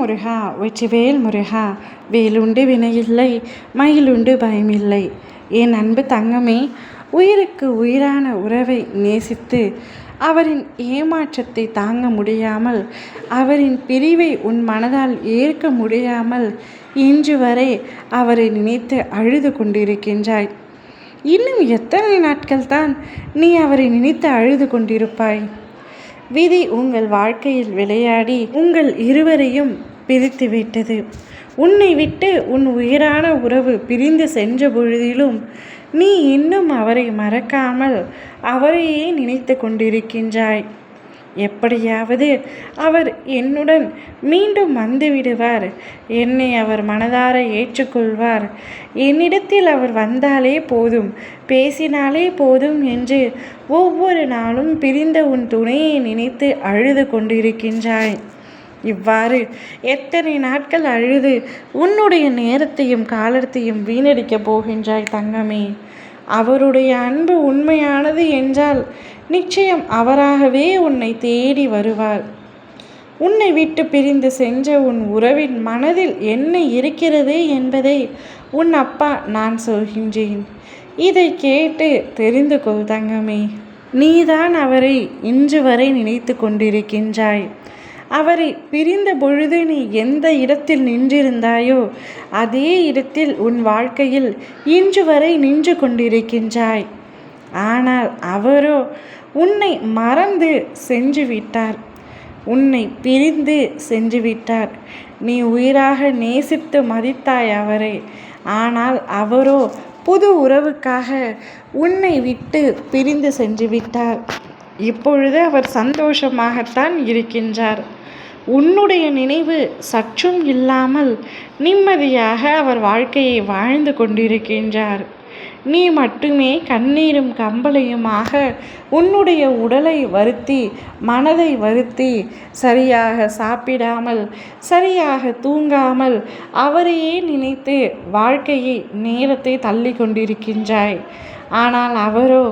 முருகா வெற்றிவேல் முருகா வேலுண்டு வினையில்லை மயிலுண்டு பயமில்லை. என் அன்பு தங்கமே உயிருக்கு உயிரான உறவை நேசித்து அவரின் ஏமாற்றத்தை தாங்க முடியாமல் அவரின் பிரிவை உன் மனதால் ஏற்க முடியாமல் இன்று வரை அவரை நினைத்து அழுது கொண்டிருக்கின்றாய். இன்னும் எத்தனை நாட்கள் தான் நீ அவரை நினைத்து அழுது கொண்டிருப்பாய்? விதி உங்கள் வாழ்க்கையில் விளையாடி உங்கள் இருவரையும் பிரித்து விட்டது உன்னை விட்டு உன் உயிரான உறவு பிரிந்து சென்ற பொழுதிலும் நீ இன்னும் அவரை மறக்காமல் அவரையே நினைத்து கொண்டிருக்கின்றாய். எப்படியாவது அவர் என்னுடன் மீண்டும் வந்துவிடுவார் என்னை அவர் மனதார ஏற்றுக்கொள்வார். என்னிடத்தில் அவர் வந்தாலே போதும் பேசினாலே போதும் என்று ஒவ்வொரு நாளும் பிரிந்த உன் துணையை நினைத்து அழுது கொண்டிருக்கின்றாய். இவ்வாறு எத்தனை நாட்கள் அழுது உன்னுடைய நேரத்தையும் காலத்தையும் வீணடிக்கப் போகின்றாய் தங்கமே. அவருடைய அன்பு உண்மையானது என்றால் நிச்சயம் அவராகவே உன்னை தேடி வருவார். உன்னை விட்டு பிரிந்து சென்ற உன் உறவின் மனதில் என்ன இருக்கிறது என்பதை உன் அப்பா நான் சொல்கின்றேன். இதை கேட்டு தெரிந்து கொள் தங்கமே. நீதான் அவரை இன்று வரை நினைத்து கொண்டிருக்கின்றாய். அவரை பிரிந்த பொழுது நீ எந்த இடத்தில் நின்றிருந்தாயோ அதே இடத்தில் உன் வாழ்க்கையில் இன்று வரை நின்று கொண்டிருக்கின்றாய். ஆனால் அவரோ உன்னை மறந்து செஞ்சுவிட்டார் உன்னை பிரிந்து செஞ்சுவிட்டார் நீ உயிராக நேசித்து மதித்தாய் அவரை. ஆனால் அவரோ புது உறவுக்காக உன்னை விட்டு பிரிந்து சென்றுவிட்டார் இப்பொழுது அவர் சந்தோஷமாகத்தான் இருக்கின்றார். உன்னுடைய நினைவு சற்றும் இல்லாமல் நிம்மதியாக அவர் வாழ்க்கையை வாழ்ந்து கொண்டிருக்கின்றார். நீ மட்டுமே கண்ணீரும் கம்பளையுமாக உன்னுடைய உடலை வருத்தி மனதை வருத்தி சரியாக சாப்பிடாமல் சரியாக தூங்காமல் அவரையே நினைத்து வாழ்க்கையை நேரத்தை தள்ளி கொண்டிருக்கின்றாய். ஆனால் அவரோ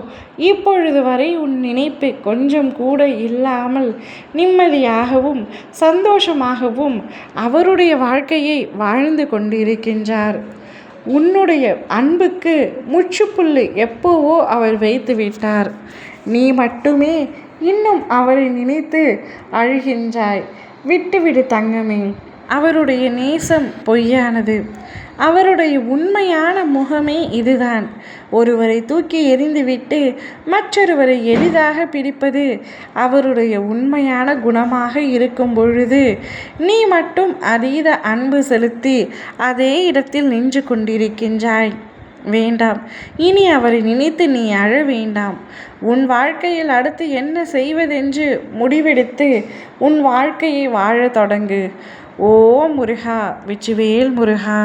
இப்பொழுது வரை உன் நினைப்பு கொஞ்சம் கூட இல்லாமல் நிம்மதியாகவும் சந்தோஷமாகவும் அவருடைய வாழ்க்கையை வாழ்ந்து கொண்டிருக்கின்றார். உன்னுடைய அன்புக்கு முற்றுப்புள்ளி எப்போவோ அவர் வைத்து விட்டார். நீ மட்டுமே இன்னும் அவரை நினைத்து அழுகின்றாய். விட்டுவிடு தங்கமே. அவருடைய நேசம் பொய்யானது. அவருடைய உண்மையான முகமே இதுதான். ஒருவரை தூக்கி எறிந்துவிட்டு மற்றொருவரை எளிதாக பிடிப்பது அவருடைய உண்மையான குணமாக இருக்கும் பொழுது நீ மட்டும் அதீத அன்பு செலுத்தி அதே இடத்தில் நின்று கொண்டிருக்கின்றாய். வேண்டாம் இனி அவரை நினைத்து நீ அழ வேண்டாம். உன் வாழ்க்கையில் அடுத்து என்ன செய்வதென்று முடிவெடுத்து உன் வாழ்க்கையை வாழத் தொடங்கு. ஓ முருகா விச்சுவேல் முருகா.